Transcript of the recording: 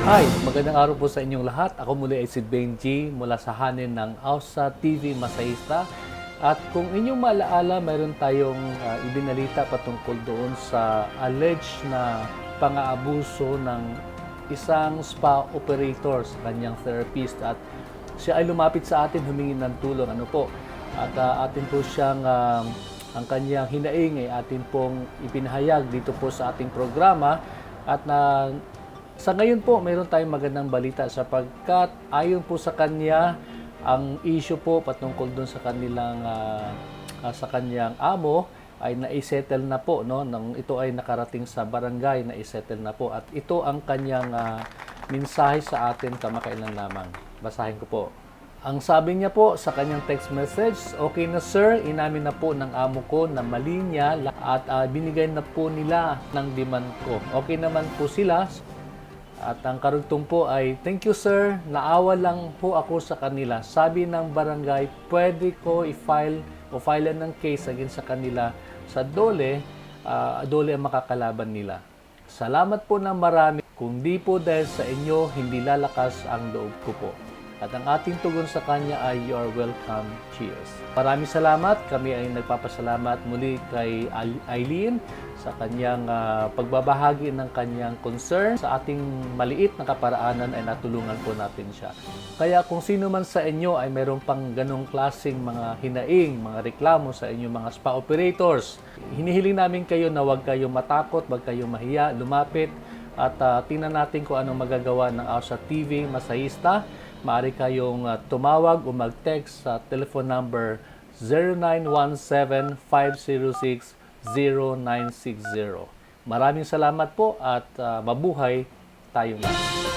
Hi, magandang araw po sa inyong lahat. Ako muli ay si Benji mula sa hanin ng Ausa TV Masayista. At kung inyong maalaala, mayroon tayong ah, ibinalita patungkol doon sa alleged na pang-aabuso ng isang spa operator sa kanyang therapist at siya ay lumapit sa atin humingi ng tulong. Ano po? At ah, atin po siyang ah, ang kanyang hinaing ay atin pong ipinahayag dito po sa ating programa at na sa ngayon po, mayroon tayong magandang balita sapagkat ayon po sa kanya, ang issue po patungkol doon sa kanilang ah, sa kanyang amo ay na-settle na po no nang ito ay nakarating sa barangay na i-settle na po at ito ang kanyang ah, mensahe sa atin kamakailan lamang. Basahin ko po. Ang sabi niya po sa kanyang text message, okay na sir, inamin na po ng amo ko na mali niya at ah, binigay na po nila ng demand ko. Okay naman po sila, at ang karugtong po ay, Thank you sir, naawa lang po ako sa kanila. Sabi ng barangay, pwede ko i-file o file ng case against sa kanila sa dole, ah, dole ang makakalaban nila. Salamat po ng marami. Kung di po dahil sa inyo, hindi lalakas ang loob ko po. At ang ating tugon sa kanya ay You are welcome. Cheers. Maraming salamat. Kami ay nagpapasalamat muli kay Eileen sa kanyang ah, pagbabahagi ng kanyang concern sa ating maliit na kaparaanan ay natulungan po natin siya. Kaya kung sino man sa inyo ay mayroon pang ganong klaseng mga hinaing, mga reklamo sa inyong mga spa operators, hinihiling namin kayo na huwag kayong matakot, huwag kayong mahiya, lumapit at ah, tingnan natin kung anong magagawa ng AUSA TV Masahista. Maaari kayong ah, tumawag o mag-text sa telephone number 0917-506-0960. Maraming salamat po at ah, mabuhay tayong lahat.